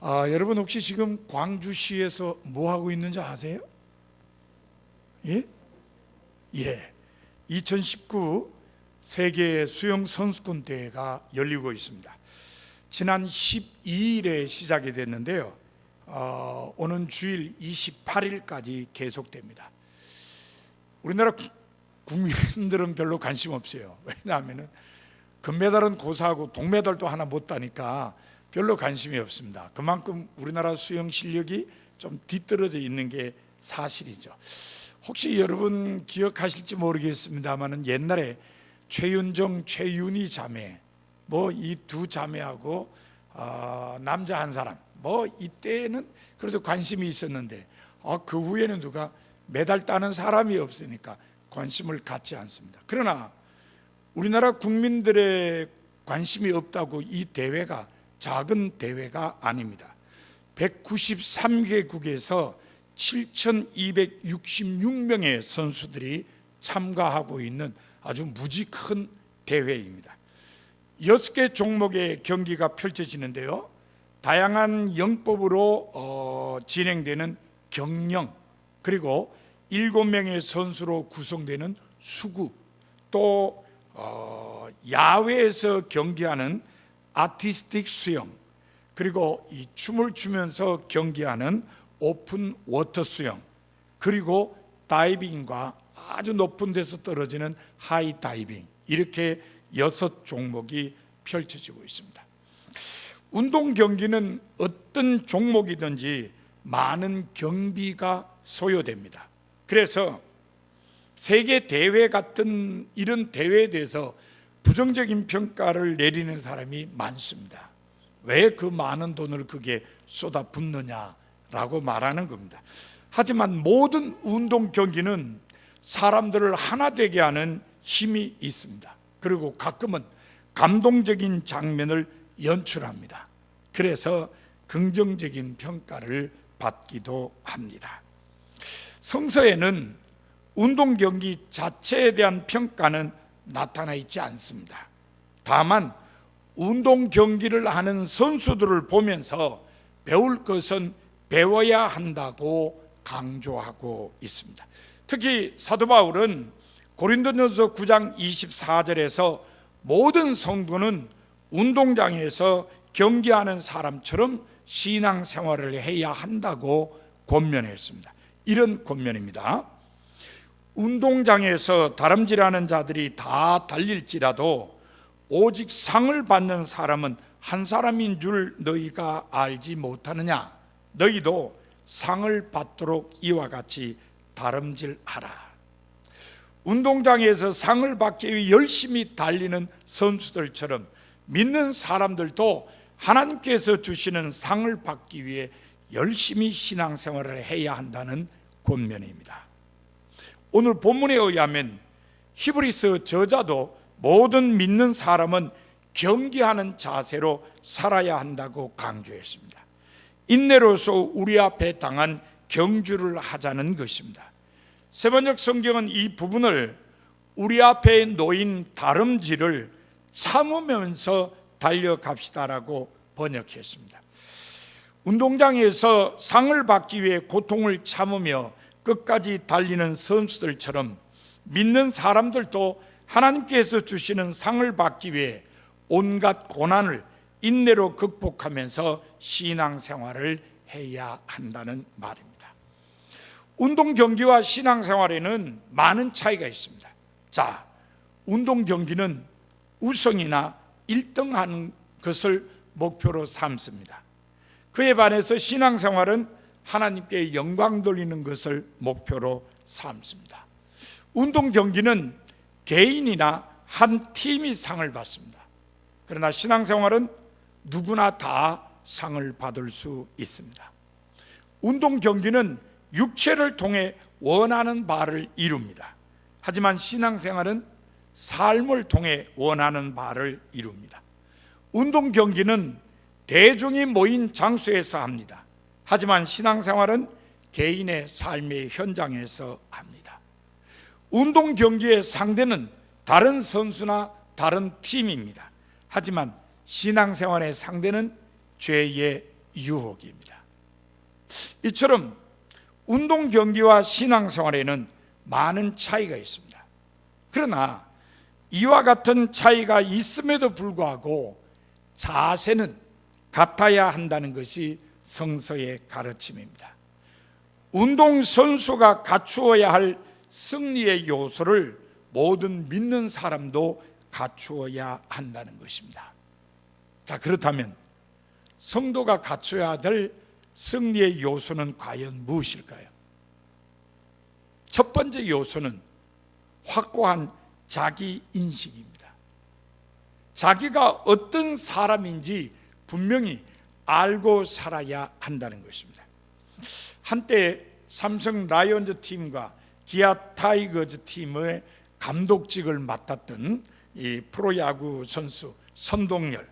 아, 여러분 혹시 지금 광주시에서 뭐 하고 있는지 아세요? 예? 예. 2019 세계 수영 선수권 대회가 열리고 있습니다. 지난 12일에 시작이 됐는데요. 어, 오는 주일 28일까지 계속됩니다. 우리나라 구- 국민들은 별로 관심 없어요. 왜냐하면은 금메달은 고사하고 동메달도 하나 못 따니까 별로 관심이 없습니다. 그만큼 우리나라 수영 실력이 좀 뒤떨어져 있는 게 사실이죠. 혹시 여러분 기억하실지 모르겠습니다만은 옛날에 최윤정, 최윤희 자매 뭐 이 두 자매하고 아, 남자 한 사람 뭐 이때는 그래서 관심이 있었는데 아, 그 후에는 누가 메달 따는 사람이 없으니까 관심을 갖지 않습니다. 그러나 우리나라 국민들의 관심이 없다고 이 대회가 작은 대회가 아닙니다. 193개국에서 7,266명의 선수들이 참가하고 있는 아주 무지 큰 대회입니다. 여섯 개 종목의 경기가 펼쳐지는데요. 다양한 영법으로 어, 진행되는 경영 그리고 일곱 명의 선수로 구성되는 수구 또 어, 야외에서 경기하는 아티스틱 수영 그리고 이 춤을 추면서 경기하는 오픈 워터 수영 그리고 다이빙과 아주 높은 데서 떨어지는 하이 다이빙 이렇게 여섯 종목이 펼쳐지고 있습니다. 운동 경기는 어떤 종목이든지 많은 경비가 소요됩니다. 그래서 세계 대회 같은 이런 대회에 대해서 부정적인 평가를 내리는 사람이 많습니다. 왜 그 많은 돈을 그게 쏟아붓느냐라고 말하는 겁니다. 하지만 모든 운동 경기는 사람들을 하나 되게 하는 힘이 있습니다. 그리고 가끔은 감동적인 장면을 연출합니다. 그래서 긍정적인 평가를 받기도 합니다. 성서에는 운동 경기 자체에 대한 평가는 나타나 있지 않습니다. 다만 운동 경기를 하는 선수들을 보면서 배울 것은 배워야 한다고 강조하고 있습니다. 특히 사도 바울은 고린도전서 9장 24절에서 모든 성도는 운동장에서 경기하는 사람처럼 신앙 생활을 해야 한다고 권면했습니다. 이런 권면입니다. 운동장에서 다름질하는 자들이 다 달릴지라도 오직 상을 받는 사람은 한 사람인 줄 너희가 알지 못하느냐? 너희도 상을 받도록 이와 같이 다름질하라. 운동장에서 상을 받기 위해 열심히 달리는 선수들처럼 믿는 사람들도 하나님께서 주시는 상을 받기 위해 열심히 신앙생활을 해야 한다는 권면입니다. 오늘 본문에 의하면 히브리스 저자도 모든 믿는 사람은 경계하는 자세로 살아야 한다고 강조했습니다. 인내로서 우리 앞에 당한 경주를 하자는 것입니다. 세번역 성경은 이 부분을 우리 앞에 놓인 다름질을 참으면서 달려갑시다라고 번역했습니다. 운동장에서 상을 받기 위해 고통을 참으며 끝까지 달리는 선수들처럼 믿는 사람들도 하나님께서 주시는 상을 받기 위해 온갖 고난을 인내로 극복하면서 신앙생활을 해야 한다는 말입니다. 운동 경기와 신앙생활에는 많은 차이가 있습니다. 자, 운동 경기는 우승이나 1등하는 것을 목표로 삼습니다. 그에 반해서 신앙생활은 하나님께 영광 돌리는 것을 목표로 삼습니다. 운동 경기는 개인이나 한 팀이 상을 받습니다. 그러나 신앙생활은 누구나 다 상을 받을 수 있습니다. 운동 경기는 육체를 통해 원하는 바를 이룹니다. 하지만 신앙생활은 삶을 통해 원하는 바를 이룹니다. 운동 경기는 대중이 모인 장소에서 합니다. 하지만 신앙생활은 개인의 삶의 현장에서 합니다. 운동 경기의 상대는 다른 선수나 다른 팀입니다. 하지만 신앙생활의 상대는 죄의 유혹입니다. 이처럼 운동 경기와 신앙생활에는 많은 차이가 있습니다. 그러나 이와 같은 차이가 있음에도 불구하고 자세는 같아야 한다는 것이 성서의 가르침입니다. 운동 선수가 갖추어야 할 승리의 요소를 모든 믿는 사람도 갖추어야 한다는 것입니다. 자, 그렇다면 성도가 갖춰야 될 승리의 요소는 과연 무엇일까요? 첫 번째 요소는 확고한 자기 인식입니다. 자기가 어떤 사람인지 분명히 알고 살아야 한다는 것입니다. 한때 삼성 라이온즈 팀과 기아 타이거즈 팀의 감독직을 맡았던 이 프로야구 선수 선동열.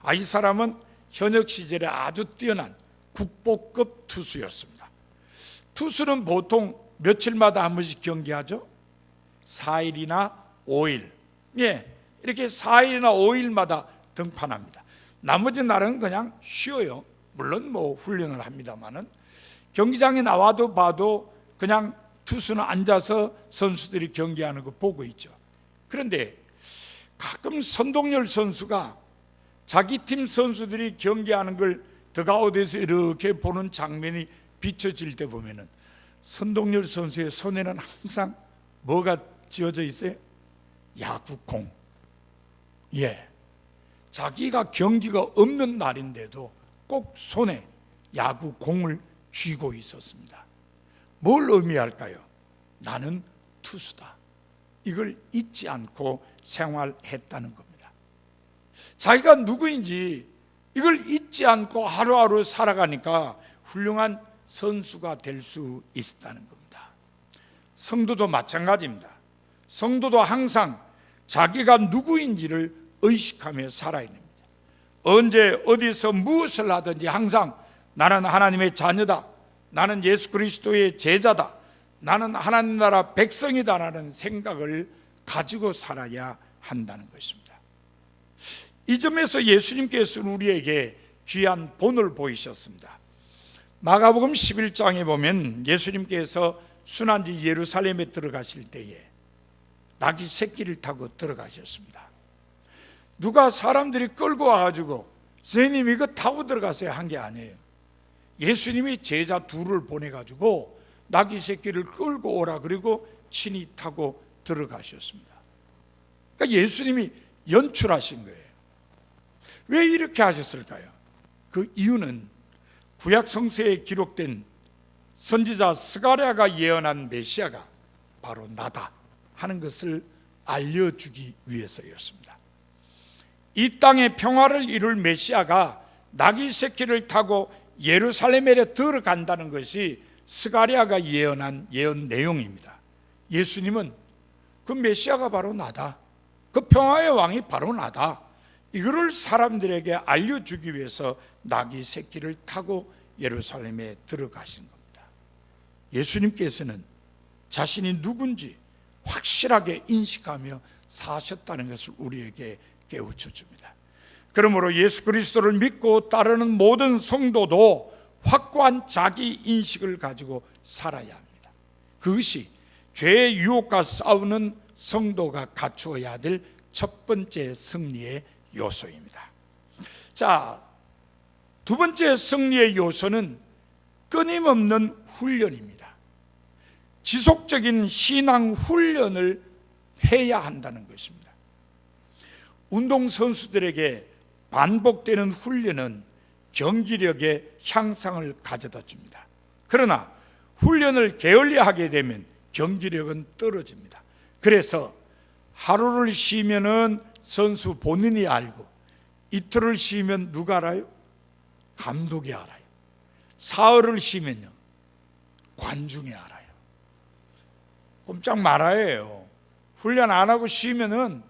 아, 이 사람은 현역 시절에 아주 뛰어난 국보급 투수였습니다. 투수는 보통 며칠마다 한 번씩 경기하죠. 4일이나 5일. 예. 이렇게 4일이나 5일마다 등판합니다. 나머지 날은 그냥 쉬어요. 물론 뭐 훈련을 합니다만은 경기장에 나와도 봐도 그냥 투수는 앉아서 선수들이 경기하는 거 보고 있죠. 그런데 가끔 선동열 선수가 자기 팀 선수들이 경기하는 걸 더가웃에서 이렇게 보는 장면이 비춰질 때 보면은 선동열 선수의 손에는 항상 뭐가 쥐어져 있어요? 야구공. 예. 자기가 경기가 없는 날인데도 꼭 손에 야구 공을 쥐고 있었습니다. 뭘 의미할까요? 나는 투수다. 이걸 잊지 않고 생활했다는 겁니다. 자기가 누구인지 이걸 잊지 않고 하루하루 살아가니까 훌륭한 선수가 될 수 있다는 겁니다. 성도도 마찬가지입니다. 성도도 항상 자기가 누구인지를 의식하며 살아야 됩니다. 언제 어디서 무엇을 하든지 항상 나는 하나님의 자녀다. 나는 예수 그리스도의 제자다. 나는 하나님 나라 백성이다라는 생각을 가지고 살아야 한다는 것입니다. 이 점에서 예수님께서는 우리에게 귀한 본을 보이셨습니다. 마가복음 11장에 보면 예수님께서 순환지 예루살렘에 들어가실 때에 낙이 새끼를 타고 들어가셨습니다. 누가 사람들이 끌고 와가지고 선생님 이거 타고 들어가세요 한 게 아니에요. 예수님이 제자 둘을 보내가지고 낙이 새끼를 끌고 오라 그리고 친히 타고 들어가셨습니다. 그러니까 예수님이 연출하신 거예요. 왜 이렇게 하셨을까요? 그 이유는 구약 성서에 기록된 선지자 스가랴가 예언한 메시아가 바로 나다 하는 것을 알려주기 위해서였습니다. 이 땅에 평화를 이룰 메시아가 나귀 새끼를 타고 예루살렘에 들어간다는 것이 스가랴가 예언한 예언 내용입니다. 예수님은 그 메시아가 바로 나다. 그 평화의 왕이 바로 나다. 이거를 사람들에게 알려주기 위해서 나귀 새끼를 타고 예루살렘에 들어가신 겁니다. 예수님께서는 자신이 누군지 확실하게 인식하며 사셨다는 것을 우리에게 깨우쳐 줍니다. 그러므로 예수 그리스도를 믿고 따르는 모든 성도도 확고한 자기 인식을 가지고 살아야 합니다. 그것이 죄의 유혹과 싸우는 성도가 갖추어야 될 첫 번째 승리의 요소입니다. 자, 두 번째 승리의 요소는 끊임없는 훈련입니다. 지속적인 신앙 훈련을 해야 한다는 것입니다. 운동 선수들에게 반복되는 훈련은 경기력의 향상을 가져다 줍니다. 그러나 훈련을 게을리하게 되면 경기력은 떨어집니다. 그래서 하루를 쉬면은 선수 본인이 알고 이틀을 쉬면 누가 알아요? 감독이 알아요. 사흘을 쉬면요. 관중이 알아요. 꼼짝 말아요. 훈련 안 하고 쉬면은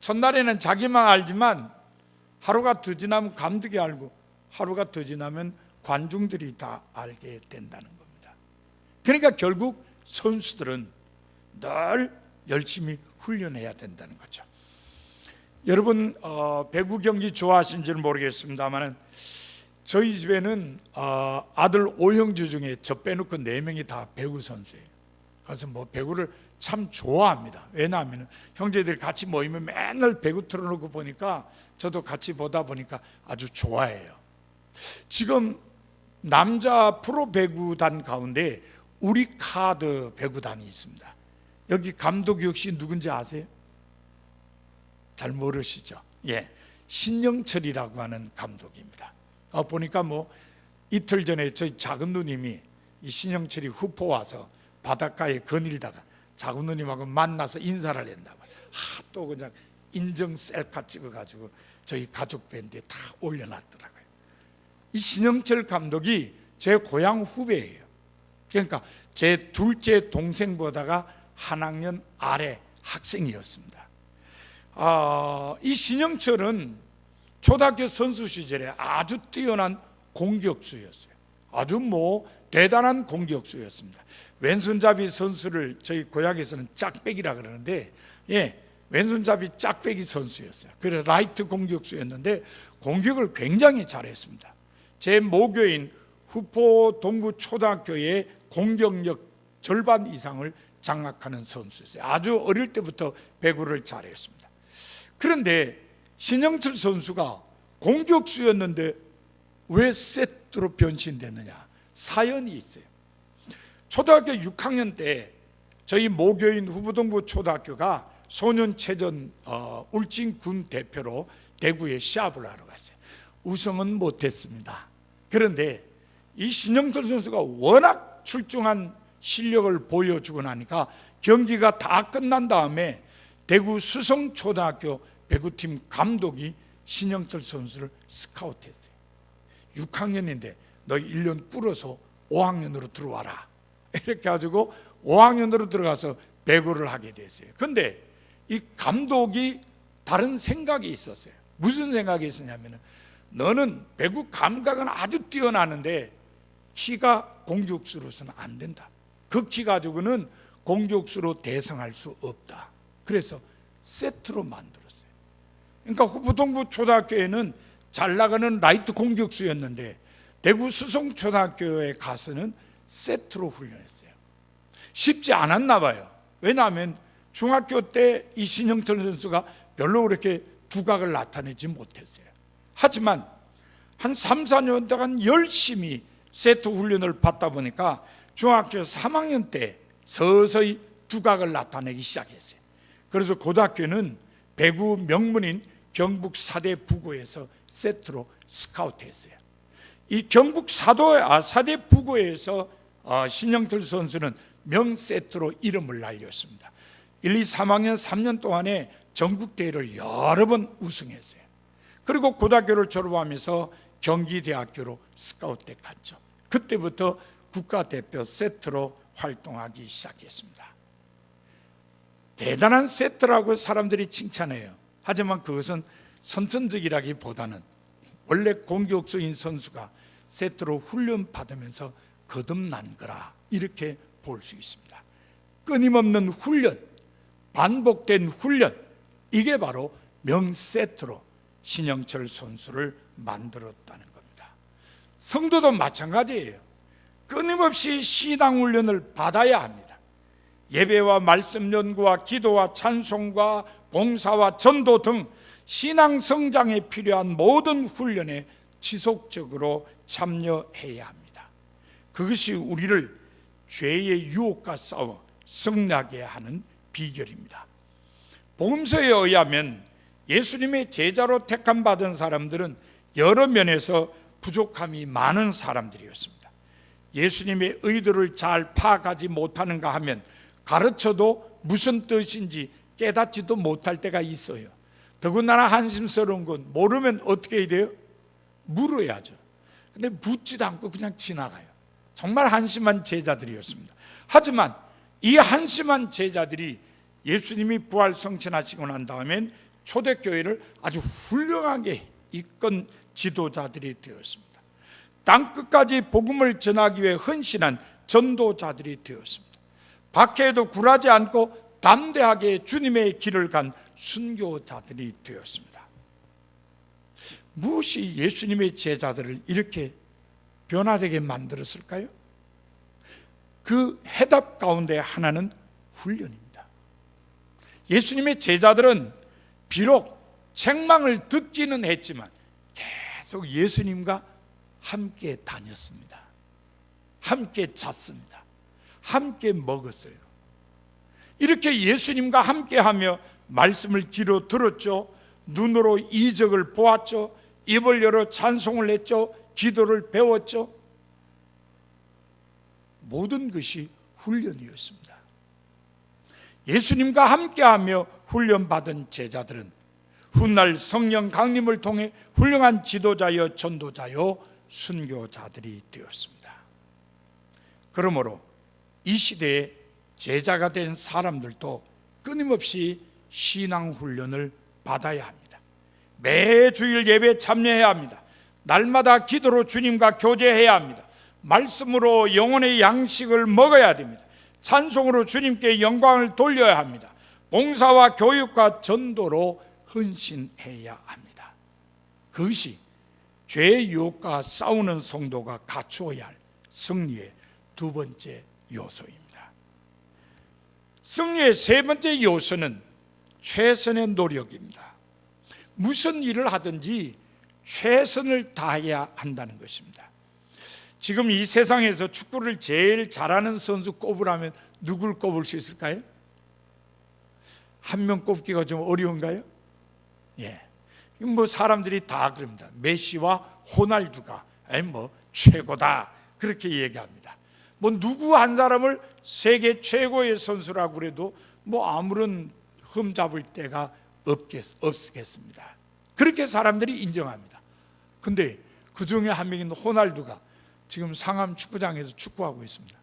첫날에는 자기만 알지만 하루가 더 지나면 감독이 알고 하루가 더 지나면 관중들이 다 알게 된다는 겁니다. 그러니까 결국 선수들은 늘 열심히 훈련해야 된다는 거죠. 여러분 어, 배구 경기 좋아하신지는 모르겠습니다만은 저희 집에는 아, 아들 오형주 중에 저 빼놓고 네 명이 다 배구 선수예요. 그래서 뭐 배구를 참 좋아합니다. 왜냐하면 형제들이 같이 모이면 맨날 배구 틀어놓고 보니까 저도 같이 보다 보니까 아주 좋아해요. 지금 남자 프로 배구단 가운데 우리 카드 배구단이 있습니다. 여기 감독 역시 누군지 아세요? 잘 모르시죠? 예, 신영철이라고 하는 감독입니다. 어, 보니까 뭐 이틀 전에 저희 작은 누님이 이 신영철이 후포 와서 바닷가에 거닐다가 작은 누님하고 만나서 인사를 했나 봐요. 하, 또 그냥 인정 셀카 찍어가지고 저희 가족 밴드에 다 올려놨더라고요. 이 신영철 감독이 제 고향 후배예요. 그러니까 제 둘째 동생보다가 한 학년 아래 학생이었습니다. 아, 이 신영철은 초등학교 선수 시절에 아주 뛰어난 공격수였어요. 아주 뭐 대단한 공격수였습니다. 왼손잡이 선수를 저희 고향에서는 짝배기라 그러는데 예, 왼손잡이 짝배기 선수였어요. 그래서 라이트 공격수였는데 공격을 굉장히 잘했습니다. 제 모교인 후포 동구 초등학교의 공격력 절반 이상을 장악하는 선수였어요. 아주 어릴 때부터 배구를 잘했습니다. 그런데 신영철 선수가 공격수였는데 왜 세트 로 변신됐느냐? 사연이 있어요. 초등학교 6학년 때 저희 모교인 후부동부 초등학교가 소년체전 어, 울진군 대표로 대구에 시합을 하러 갔어요. 우승은 못했습니다. 그런데 이 신영철 선수가 워낙 출중한 실력을 보여주고 나니까 경기가 다 끝난 다음에 대구 수성초등학교 배구팀 감독이 신영철 선수를 스카우트했어요. 6학년인데 너 1년 꿇어서 5학년으로 들어와라. 이렇게 가지고 5학년으로 들어가서 배구를 하게 됐어요. 근데 이 감독이 다른 생각이 있었어요. 무슨 생각이 있었냐면은 너는 배구 감각은 아주 뛰어나는데 키가 공격수로서는 안 된다. 그 키 가지고는 공격수로 대성할 수 없다. 그래서 세트로 만들었어요. 그러니까 후부동부 초등학교에는 잘 나가는 라이트 공격수였는데 대구 수성초등학교에 가서는 세트로 훈련했어요. 쉽지 않았나 봐요. 왜냐하면 중학교 때 이 신영철 선수가 별로 그렇게 두각을 나타내지 못했어요. 하지만 한 3, 4년 동안 열심히 세트 훈련을 받다 보니까 중학교 3학년 때 서서히 두각을 나타내기 시작했어요. 그래서 고등학교는 배구 명문인 경북 사대 부고에서 세트로 스카우트했어요. 이 경북 사도 아 사대 부고에서 아, 신영철 선수는 명세트로 이름을 날렸습니다. 1, 2, 3학년 3년 동안에 전국 대회를 여러 번 우승했어요. 그리고 고등학교를 졸업하면서 경기대학교로 스카우트에 갔죠. 그때부터 국가대표 세트로 활동하기 시작했습니다. 대단한 세트라고 사람들이 칭찬해요. 하지만 그것은 선천적이라기보다는 원래 공격수인 선수가 세트로 훈련 받으면서 거듭난 거라 이렇게 볼 수 있습니다. 끊임없는 훈련, 반복된 훈련, 이게 바로 명세트로 신영철 선수를 만들었다는 겁니다. 성도도 마찬가지예요. 끊임없이 신앙 훈련을 받아야 합니다. 예배와 말씀 연구와 기도와 찬송과 봉사와 전도 등 신앙 성장에 필요한 모든 훈련에 지속적으로 참여해야 합니다. 그것이 우리를 죄의 유혹과 싸워 승리하게 하는 비결입니다. 복음서에 의하면 예수님의 제자로 택함 받은 사람들은 여러 면에서 부족함이 많은 사람들이었습니다. 예수님의 의도를 잘 파악하지 못하는가 하면 가르쳐도 무슨 뜻인지 깨닫지도 못할 때가 있어요. 더군다나 한심스러운 건 모르면 어떻게 해야 돼요? 물어야죠. 근데 묻지도 않고 그냥 지나가요. 정말 한심한 제자들이었습니다. 하지만 이 한심한 제자들이 예수님이 부활 성천하시고 난 다음엔 초대교회를 아주 훌륭하게 이끈 지도자들이 되었습니다. 땅 끝까지 복음을 전하기 위해 헌신한 전도자들이 되었습니다. 박해에도 굴하지 않고 담대하게 주님의 길을 간 순교자들이 되었습니다. 무엇이 예수님의 제자들을 이렇게 변화되게 만들었을까요? 그 해답 가운데 하나는 훈련입니다. 예수님의 제자들은 비록 책망을 듣기는 했지만 계속 예수님과 함께 다녔습니다. 함께 잤습니다. 함께 먹었어요. 이렇게 예수님과 함께 하며 말씀을 귀로 들었죠. 눈으로 이적을 보았죠. 입을 열어 찬송을 했죠. 기도를 배웠죠. 모든 것이 훈련이었습니다. 예수님과 함께하며 훈련받은 제자들은 훗날 성령 강림을 통해 훌륭한 지도자여 전도자여 순교자들이 되었습니다. 그러므로 이 시대에 제자가 된 사람들도 끊임없이 신앙 훈련을 받아야 합니다. 매 주일 예배 참여해야 합니다. 날마다 기도로 주님과 교제해야 합니다. 말씀으로 영혼의 양식을 먹어야 됩니다. 찬송으로 주님께 영광을 돌려야 합니다. 봉사와 교육과 전도로 헌신해야 합니다. 그것이 죄의 유혹과 싸우는 성도가 갖추어야 할 승리의 두 번째 요소입니다. 승리의 세 번째 요소는 최선의 노력입니다. 무슨 일을 하든지 최선을 다해야 한다는 것입니다. 지금 이 세상에서 축구를 제일 잘하는 선수 꼽으라면 누굴 꼽을 수 있을까요? 한 명 꼽기가 좀 어려운가요? 예. 뭐 사람들이 다 그럽니다. 메시와 호날두가 뭐 최고다 그렇게 얘기합니다. 뭐 누구 한 사람을 세계 최고의 선수라고 그래도 뭐 아무런 흠 잡을 데가 없겠, 없겠습니다. 그렇게 사람들이 인정합니다. 근데 그 중에 한 명인 호날두가 지금 상암 축구장에서 축구하고 있습니다.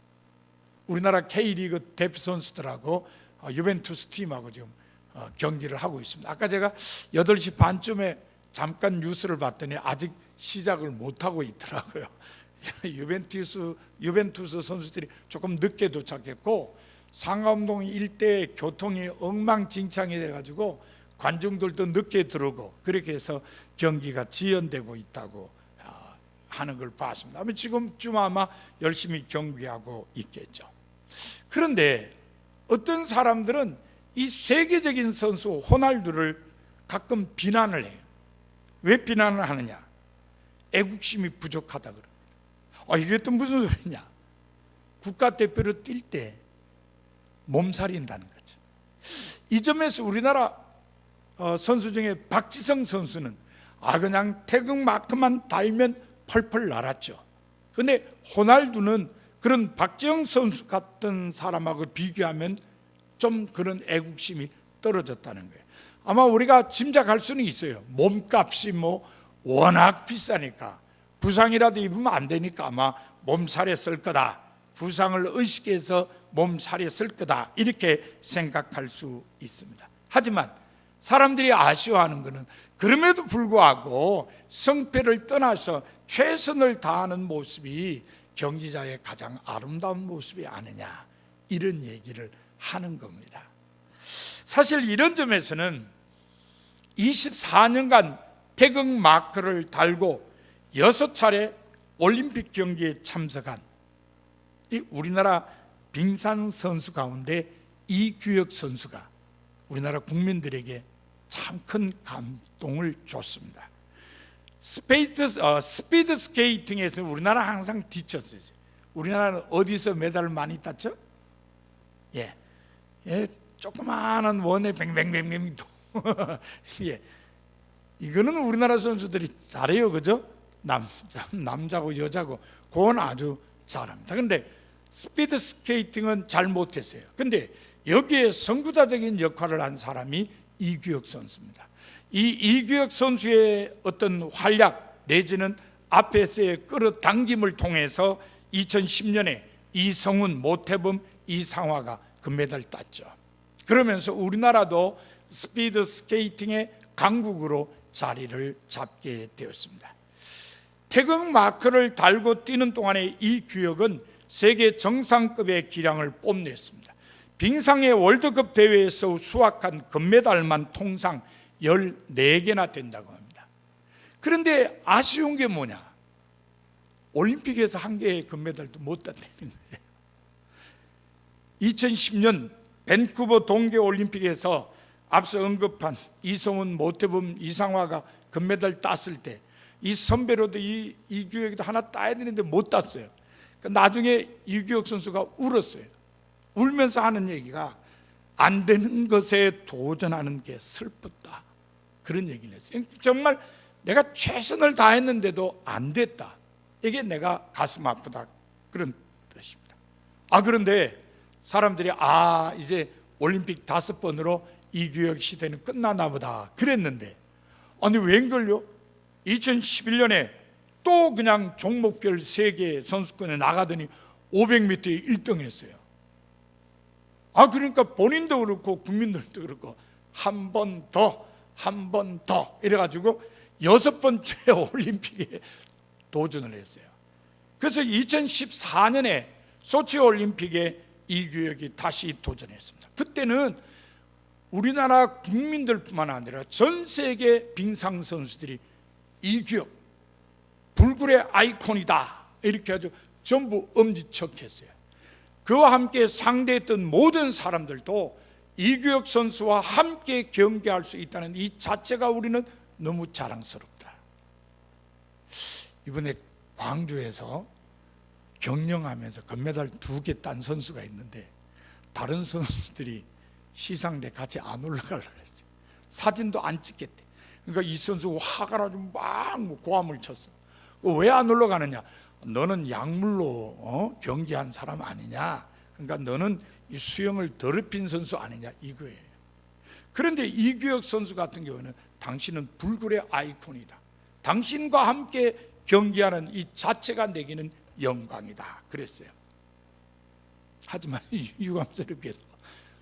우리나라 K리그 대표 선수들하고 어, 유벤투스 팀하고 지금 어, 경기를 하고 있습니다. 아까 제가 8시 반쯤에 잠깐 뉴스를 봤더니 아직 시작을 못 하고 있더라고요. 유벤투스 유벤투스 선수들이 조금 늦게 도착했고 상암동 일대 교통이 엉망진창이 돼 가지고 관중들도 늦게 들어오고 그렇게 해서 경기가 지연되고 있다고 아, 하는 걸 봤습니다. 아마 지금쯤 아마 열심히 경기하고 있겠죠. 그런데 어떤 사람들은 이 세계적인 선수 호날두를 가끔 비난을 해요. 왜 비난을 하느냐? 애국심이 부족하다 그럽니다. 아, 이게 또 무슨 소리냐? 국가대표로 뛸 때 몸살인다는 거죠. 이 점에서 우리나라 어, 선수 중에 박지성 선수는 아 그냥 태극 마크만 달면 펄펄 날았죠. 근데 호날두는 그런 박지영 선수 같은 사람하고 비교하면 좀 그런 애국심이 떨어졌다는 거예요. 아마 우리가 짐작할 수는 있어요. 몸값이 뭐 워낙 비싸니까 부상이라도 입으면 안 되니까 아마 몸살했을 거다. 부상을 의식해서 몸살했을 거다. 이렇게 생각할 수 있습니다. 하지만 사람들이 아쉬워하는 것은 그럼에도 불구하고 성패를 떠나서 최선을 다하는 모습이 경기자의 가장 아름다운 모습이 아니냐 이런 얘기를 하는 겁니다. 사실 이런 점에서는 24년간 태극 마크를 달고 여섯 차례 올림픽 경기에 참석한 이 우리나라 빙산 선수 가운데 이규혁 선수가 우리나라 국민들에게 참 큰 감동을 줬습니다. 스페이드, 어, 스피드 스케이팅에서 우리나라 항상 뒤쳤어요. 우리나라는 어디서 메달을 많이 땄죠? 예, 예 조그마한 원에 뱅뱅뱅뱅 예, 이거는 우리나라 선수들이 잘해요, 그죠? 남자, 남자고 여자고 그건 아주 잘합니다. 근데 스피드 스케이팅은 잘 못했어요. 근데 여기에 선구자적인 역할을 한 사람이 이규혁 선수입니다. 이 이규혁 선수의 어떤 활약 내지는 앞에서의 끌어당김을 통해서 2010년에 이성훈, 모태범, 이상화가 금메달 땄죠. 그러면서 우리나라도 스피드 스케이팅의 강국으로 자리를 잡게 되었습니다. 태극 마크를 달고 뛰는 동안에 이 규혁은 세계 정상급의 기량을 뽐냈습니다. 빙상의 월드컵 대회에서 수확한 금메달만 통상 14개나 된다고 합니다. 그런데 아쉬운 게 뭐냐? 올림픽에서 한 개의 금메달도 못 땄다는 거예요. 2010년 밴쿠버 동계 올림픽에서 앞서 언급한 이성훈, 모태범, 이상화가 금메달 땄을 때 이 선배로도 이 이규혁도 하나 따야 되는데 못 땄어요. 그러니까 나중에 이규혁 선수가 울었어요. 울면서 하는 얘기가 안 되는 것에 도전하는 게 슬펐다. 그런 얘기를 했어요. 정말 내가 최선을 다했는데도 안 됐다. 이게 내가 가슴 아프다. 그런 뜻입니다. 아 그런데 사람들이 아 이제 올림픽 다섯 번으로 이규혁 시대는 끝나나 보다 그랬는데 아니 웬걸요? 2011년에 또 그냥 종목별 세계 선수권에 나가더니 500m에 1등 했어요. 아 그러니까 본인도 그렇고 국민들도 그렇고 한 번 더, 한 번 더 이래가지고 여섯 번째 올림픽에 도전을 했어요. 그래서 2014년에 소치 올림픽에 이규혁이 다시 도전했습니다. 그때는 우리나라 국민들뿐만 아니라 전 세계 빙상 선수들이 이규혁 불굴의 아이콘이다 이렇게 아주 전부 엄지척했어요. 그와 함께 상대했던 모든 사람들도 이규혁 선수와 함께 경기할 수 있다는 이 자체가 우리는 너무 자랑스럽다. 이번에 광주에서 경영하면서 금메달 두 개 딴 선수가 있는데 다른 선수들이 시상대 같이 안 올라가려고 그랬죠. 사진도 안 찍겠대. 그러니까 이 선수가 화가 나서 막 고함을 쳤어. 왜 안 올라가느냐? 너는 약물로 어? 경기한 사람 아니냐? 그러니까 너는 이 수영을 더럽힌 선수 아니냐 이거예요. 그런데 이규혁 선수 같은 경우는 당신은 불굴의 아이콘이다. 당신과 함께 경기하는 이 자체가 내게는 영광이다. 그랬어요. 하지만 유감스럽게도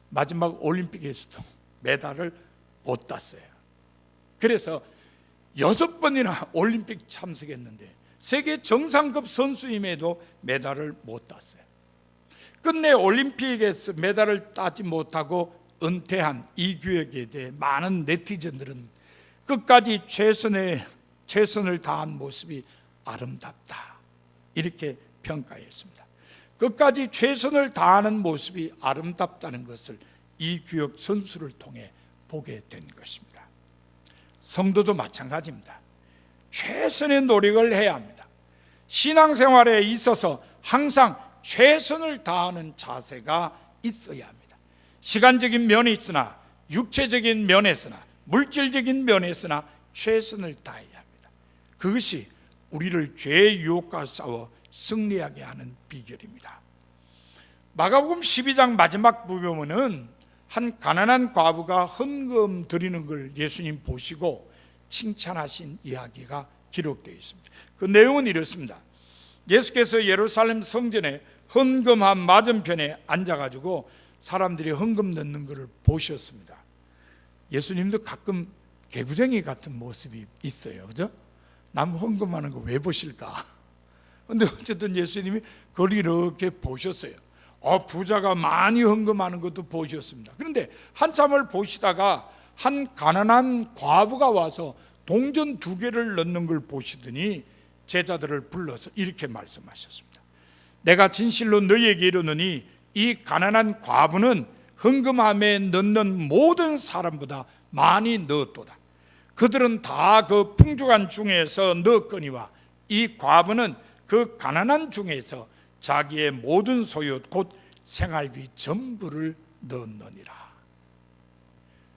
마지막 올림픽에서도 메달을 못 땄어요. 그래서 여섯 번이나 올림픽 참석했는데 세계 정상급 선수임에도 메달을 못 땄어요. 끝내 올림픽에서 메달을 따지 못하고 은퇴한 이규혁에 대해 많은 네티즌들은 끝까지 최선의 최선을 다한 모습이 아름답다. 이렇게 평가했습니다. 끝까지 최선을 다하는 모습이 아름답다는 것을 이규혁 선수를 통해 보게 된 것입니다. 성도도 마찬가지입니다. 최선의 노력을 해야 합니다. 신앙생활에 있어서 항상 최선을 다하는 자세가 있어야 합니다. 시간적인 면이 있으나 육체적인 면에서나 물질적인 면에서나 최선을 다해야 합니다. 그것이 우리를 죄의 유혹과 싸워 승리하게 하는 비결입니다. 마가복음 12장 마지막 부분은 한 가난한 과부가 헌금 드리는 걸 예수님 보시고 칭찬하신 이야기가 기록되어 있습니다. 그 내용은 이렇습니다. 예수께서 예루살렘 성전에 헌금함 맞은편에 앉아가지고 사람들이 헌금 넣는 것을 보셨습니다. 예수님도 가끔 개구쟁이 같은 모습이 있어요. 그죠? 남 헌금하는 거 왜 보실까? 근데 어쨌든 예수님이 그걸 이렇게 보셨어요. 어, 부자가 많이 헌금하는 것도 보셨습니다. 그런데 한참을 보시다가 한 가난한 과부가 와서 동전 두 개를 넣는 걸 보시더니 제자들을 불러서 이렇게 말씀하셨습니다. 내가 진실로 너희에게 이르노니 이 가난한 과부는 헌금함에 넣는 모든 사람보다 많이 넣었도다. 그들은 다 그 풍족한 중에서 넣었거니와 이 과부는 그 가난한 중에서 자기의 모든 소유 곧 생활비 전부를 넣었느니라.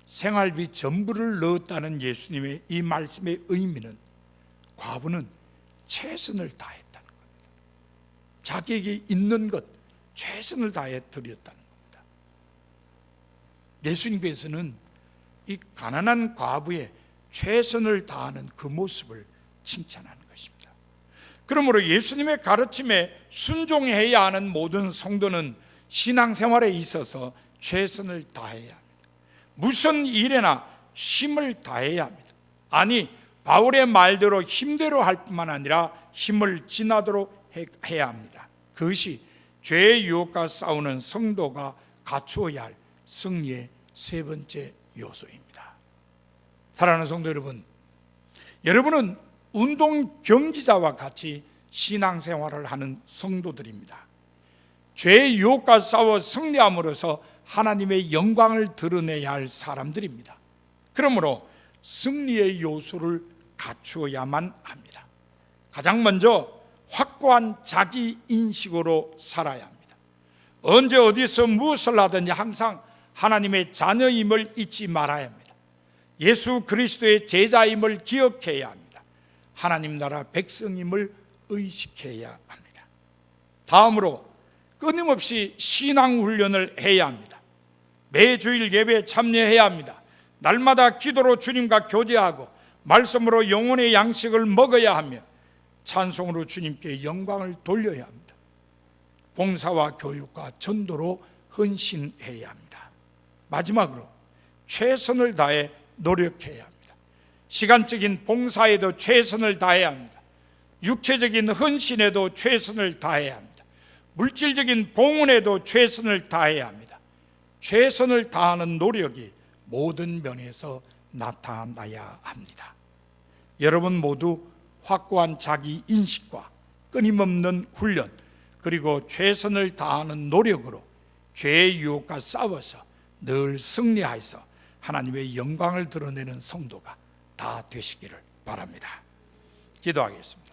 생활비 전부를 넣었다는 예수님의 이 말씀의 의미는 과부는 최선을 다했다는 겁니다. 자기에게 있는 것 최선을 다해 드렸다는 겁니다. 예수님께서는 이 가난한 과부의 최선을 다하는 그 모습을 칭찬하는. 그러므로 예수님의 가르침에 순종해야 하는 모든 성도는 신앙생활에 있어서 최선을 다해야 합니다. 무슨 일에나 힘을 다해야 합니다. 아니 바울의 말대로 힘대로 할 뿐만 아니라 힘을 지나도록 해야 합니다. 그것이 죄의 유혹과 싸우는 성도가 갖추어야 할 승리의 세 번째 요소입니다. 사랑하는 성도 여러분, 여러분은 운동 경기자와 같이 신앙생활을 하는 성도들입니다. 죄의 유혹과 싸워 승리함으로써 하나님의 영광을 드러내야 할 사람들입니다. 그러므로 승리의 요소를 갖추어야만 합니다. 가장 먼저 확고한 자기 인식으로 살아야 합니다. 언제 어디서 무엇을 하든지 항상 하나님의 자녀임을 잊지 말아야 합니다. 예수 그리스도의 제자임을 기억해야 합니다. 하나님 나라 백성임을 의식해야 합니다. 다음으로 끊임없이 신앙 훈련을 해야 합니다. 매주일 예배에 참여해야 합니다. 날마다 기도로 주님과 교제하고 말씀으로 영혼의 양식을 먹어야 하며 찬송으로 주님께 영광을 돌려야 합니다. 봉사와 교육과 전도로 헌신해야 합니다. 마지막으로 최선을 다해 노력해야 합니다. 시간적인 봉사에도 최선을 다해야 합니다. 육체적인 헌신에도 최선을 다해야 합니다. 물질적인 봉헌에도 최선을 다해야 합니다. 최선을 다하는 노력이 모든 면에서 나타나야 합니다. 여러분 모두 확고한 자기 인식과 끊임없는 훈련 그리고 최선을 다하는 노력으로 죄의 유혹과 싸워서 늘 승리하여서 하나님의 영광을 드러내는 성도가 다 되시기를 바랍니다. 기도하겠습니다.